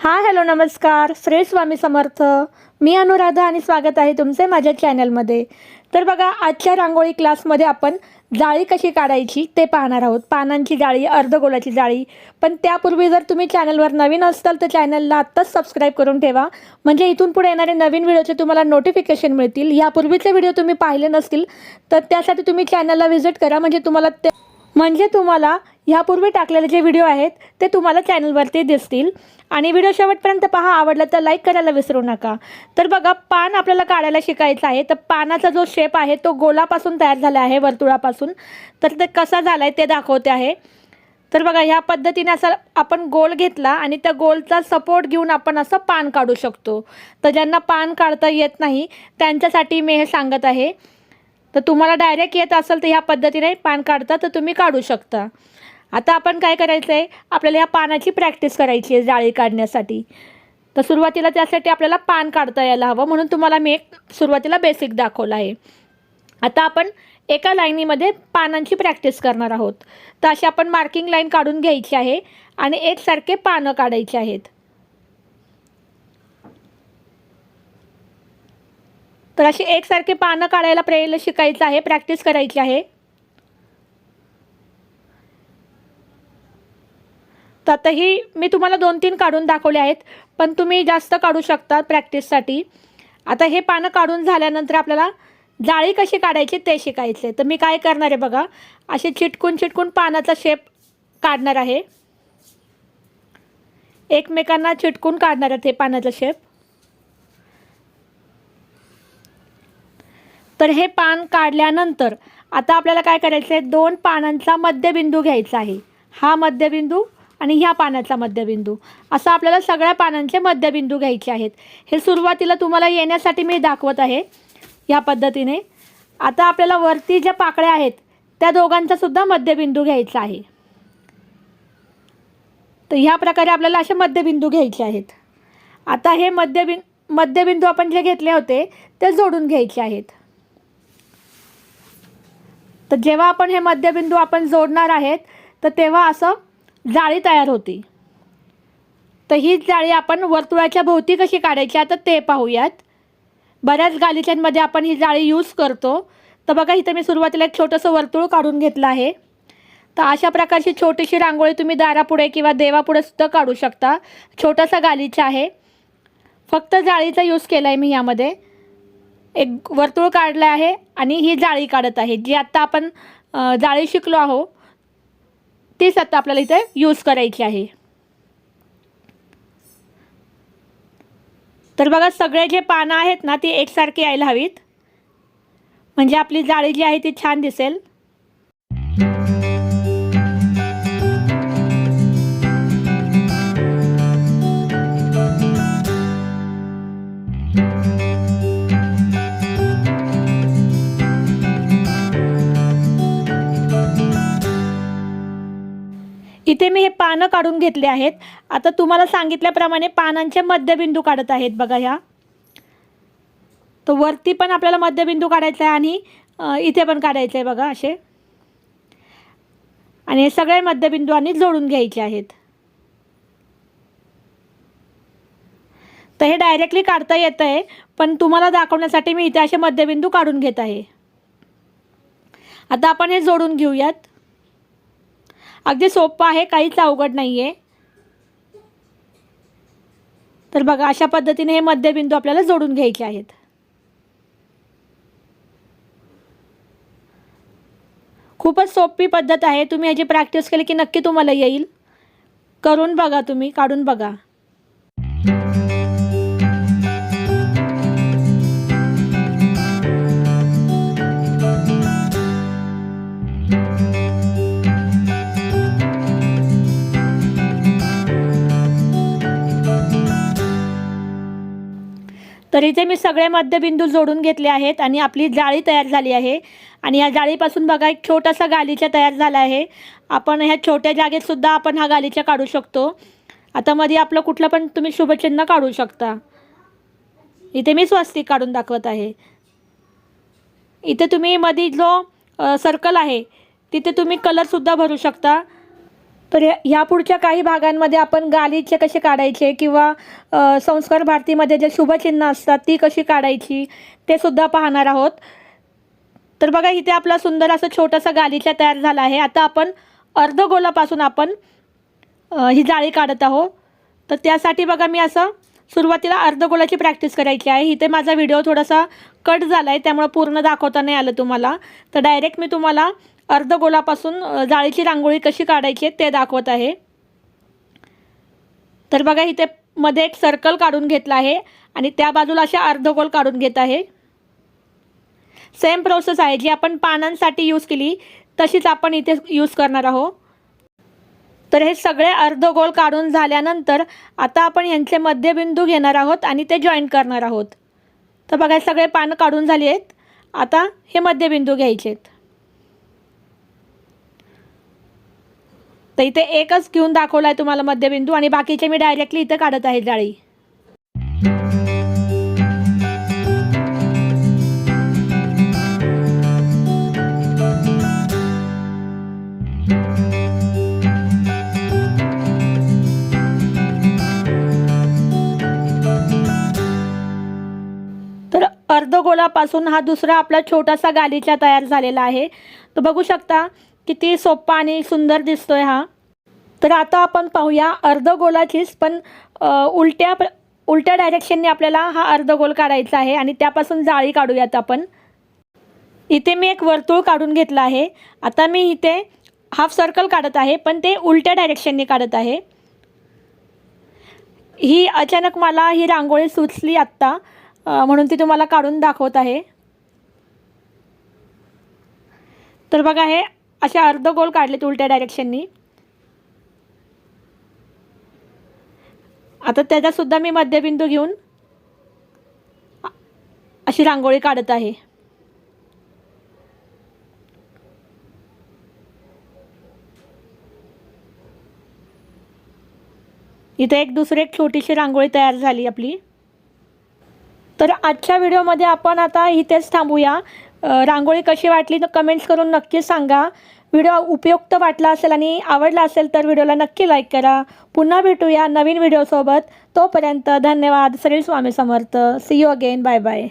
Hi hello नमस्कार. श्री स्वामी समर्थ. मी अनुराधा आणि स्वागत आहे तुमचे माझ्या चॅनलमध्ये. तर बघा आजच्या रांगोळी क्लासमध्ये आपण जाळी कशी काढायची ते पाहणार आहोत. पानांची जाळी अर्धगोलाची जाळी. पण त्यापूर्वी जर तुम्ही चॅनलवर नवीन असाल तर चॅनलला आत्ताच सबस्क्राईब करून ठेवा. म्हणजे इथून पुढे येणारे नवीन व्हिडिओचे तुम्हाला नोटिफिकेशन मिळतील. यापूर्वीचे व्हिडिओ तुम्ही पाहिले नसतील तर त्यासाठी तुम्ही चॅनलला व्हिजिट करा. म्हणजे तुम्हाला ते म्हणजे तुम्हाला ह्यापूर्वी टाकलेले जे व्हिडिओ आहेत ते तुम्हाला चॅनलवरती दिसतील. आणि व्हिडिओ शेवटपर्यंत पहा आवडला तर लाईक करायला विसरू नका. तर बघा पान आपल्याला काढायला शिकायचं आहे. तर पानाचा जो शेप आहे तो गोलापासून तयार झाला आहे वर्तुळापासून. तर ते कसा झाला आहे ते दाखवते आहे. तर बघा ह्या पद्धतीने असं आपण गोल घेतला आणि त्या गोलचा सपोर्ट घेऊन आपण असं पान काढू शकतो. तर ज्यांना पान काढता येत नाही त्यांच्यासाठी मी हे सांगत आहे. तर तुम्हाला डायरेक्ट येत असेल तर ह्या पद्धतीने पान काढता तर तुम्ही काढू शकता. आता आपण काय करायचं आहे आपल्याला ह्या पानाची प्रॅक्टिस करायची आहे जाळी काढण्यासाठी. तर सुरुवातीला त्यासाठी आपल्याला पान काढता यायला हवं म्हणून तुम्हाला मी एक सुरुवातीला बेसिक दाखवलं आहे. आता आपण एका लाईनीमध्ये पानांची प्रॅक्टिस करणार आहोत. तर अशी आपण मार्किंग लाईन काढून घ्यायची आहे आणि एकसारखे पानं काढायची आहेत. तर अशी एकसारखे पानं काढायला प्रेयला शिकायचं आहे प्रॅक्टिस करायची आहे. तर ही मी तुम्हाला दोन तीन काढून दाखवले आहेत पण तुम्ही जास्त काढू शकता प्रॅक्टिससाठी. आता हे पानं काढून झाल्यानंतर आपल्याला जाळी कशी काढायची ते शिकायचे तर मी काय करणार आहे बघा असे चिटकून चिटकून पानाचा शेप काढणार आहे. एकमेकांना चिटकून काढणार आहेत हे पानाचा शेप तर हे पान काढल्यानंतर आता आपल्याला काय करायचं आहे दोन पानांचा मध्यबिंदू घ्यायचा आहे. हा मध्यबिंदू आणि ह्या पानाचा मध्यबिंदू. असं आपल्याला सगळ्या पानांचे मध्यबिंदू घ्यायचे आहेत. हे सुरुवातीला तुम्हाला येण्यासाठी मी दाखवत आहे ह्या पद्धतीने. आता आपल्याला वरती ज्या पाकळ्या आहेत त्या दोघांचा सुद्धा मध्यबिंदू घ्यायचा आहे. तर ह्या प्रकारे आपल्याला असे मध्यबिंदू घ्यायचे आहेत. आता हे मध्यबिं मध्यबिंदू आपण जे घेतले होते ते जोडून घ्यायचे आहेत. तर जेव्हा आपण हे मध्यबिंदू आपण जोडणार आहेत तर तेव्हा असं जाळी तयार होती. तर ही जाळी आपण वर्तुळाच्या भोवती कशी काढायची आता ते पाहूयात. बऱ्याच गालिच्यांमध्ये आपण ही जाळी यूज करतो. तर बघा इथं मी सुरुवातीला एक छोटंसं वर्तुळ काढून घेतलं आहे. तर अशा प्रकारची छोटीशी रांगोळी तुम्ही दारापुढे किंवा देवापुढे सुद्धा काढू शकता. छोटासा गालीचा आहे. फक्त जाळीचा यूज केला आहे मी यामध्ये. एक वर्तुळ काढलं आहे आणि ही जाळी काढत आहे. जी आत्ता आपण जाळी शिकलो आहो तीच आता आपल्याला इथे यूज करायची आहे. तर बघा सगळे जे पानं आहेत ना ती एकसारखी यायला हवीत. म्हणजे आपली जाळी जी आहे ती छान दिसेल. इथे मी हे पानं काढून घेतले आहेत. आता तुम्हाला सांगितल्याप्रमाणे पानांचे मध्यबिंदू काढत आहेत बघा ह्या. तर वरती पण आपल्याला मध्यबिंदू काढायचा आहे आणि इथे पण काढायचं आहे बघा असे. आणि हे सगळे मध्यबिंदू आणि जोडून घ्यायचे आहेत. तर हे डायरेक्टली काढता येतं आहे पण तुम्हाला दाखवण्यासाठी मी इथे असे मध्यबिंदू काढून घेत आहे. आता आपण हे जोडून घेऊयात. अगदी सोपं आहे काहीच अवघड नाही आहे तर बघा अशा पद्धतीने हे मध्यबिंदू आपल्याला जोडून घ्यायचे आहेत. खूपच सोपी पद्धत आहे. तुम्ही ह्याची प्रॅक्टिस केली की नक्की तुम्हाला येईल. करून बघा तुम्ही काढून बघा. तर इथे मी सगळे मध्यबिंदू जोडून घेतले आहेत आणि आपली जाळी तयार झाली आहे. आणि या जाळीपासून बघा एक छोटासा गालीचा तयार झाला आहे. आपण ह्या छोट्या जागेतसुद्धा आपण हा गालीचा काढू शकतो. आता मध्ये आपलं कुठलं पण तुम्ही शुभचिन्ह काढू शकता. इथे मी स्वस्तिक काढून दाखवत आहे. इथे तुम्ही मध्ये जो सर्कल आहे तिथे तुम्ही कलरसुद्धा भरू शकता. तर ह्या- पुढच्या काही भागांमध्ये आपण गालिचे कसे काढायचे किंवा संस्कार भारतीमध्ये जे शुभचिन्ह असतात ती कशी काढायची ते सुद्धा पाहणार आहोत. तर बघा इथे आपला सुंदर असं छोटासा गालिचा तयार झाला आहे. आता आपण अर्धगोलापासून आपण ही जाळी काढत आहोत. तर त्यासाठी बघा मी असं सुरुवातीला अर्धगोलाची प्रॅक्टिस करायची आहे. इथे माझा व्हिडिओ थोडासा कट झाला आहे त्यामुळे पूर्ण दाखवता नाही आलं तुम्हाला. तर डायरेक्ट मी तुम्हाला अर्धगोलापासून जाळीची रांगोळी कशी काढायची आहे ते दाखवत आहे. तर बघा इथे मध्ये एक सर्कल काढून घेतला आहे आणि त्या बाजूला असे अर्धगोल काढून घेत आहे. सेम प्रोसेस आहे जी आपण पानांसाठी यूज केली तशीच आपण इथे यूज करणार आहोत. तर हे सगळे अर्धगोल काढून झाल्यानंतर आता आपण यांचे मध्यबिंदू घेणार आहोत आणि ते जॉईंट करणार आहोत. तर बघा सगळे पानं काढून झाली आहेत. आता हे मध्यबिंदू घ्यायचे आहेत. तर इथे एकच घेऊन दाखवला आहे तुम्हाला मध्यबिंदू आणि बाकीचे मी डायरेक्टली इथे काढत आहे जाळी. तर अर्धगोलापासून हा दुसरा आपला छोटासा गालीचा तयार झालेला आहे. तर बघू शकता किती सोपा आणि सुंदर दिसतोय हा. तर आता आपण पाहूया अर्धगोलाचीच पण उलट्या उलट्या डायरेक्शनने आपल्याला हा अर्धगोल काढायचा आहे आणि त्यापासून जाळी काढूयात आपण. इथे मी एक वर्तुळ काढून घेतलं आहे. आता मी इथे हाफ सर्कल काढत आहे पण ते उलट्या डायरेक्शनने काढत आहे. ही अचानक मला ही रांगोळी सुचली आत्ता म्हणून ती तुम्हाला काढून दाखवत आहे. तर बघा हे असे अर्धगोल काढलेत उलट्या डायरेक्शननी आता त्याचासुद्धा मी मध्यबिंदू घेऊन अशी रांगोळी काढत आहे. इथे एक दुसरी एक छोटीशी रांगोळी तयार झाली आपली. तर आजच्या व्हिडिओमध्ये आपण आता इथेच थांबूया. रांगोळी कशी वाटली तर कमेंट्स करून नक्की सांगा. व्हिडिओ उपयुक्त वाटला असेल आणि आवडला असेल तर व्हिडिओला नक्की लाईक करा. पुन्हा भेटूया नवीन व्हिडिओसोबत. तोपर्यंत धन्यवाद. Shri Swami Samarth. See you again bye bye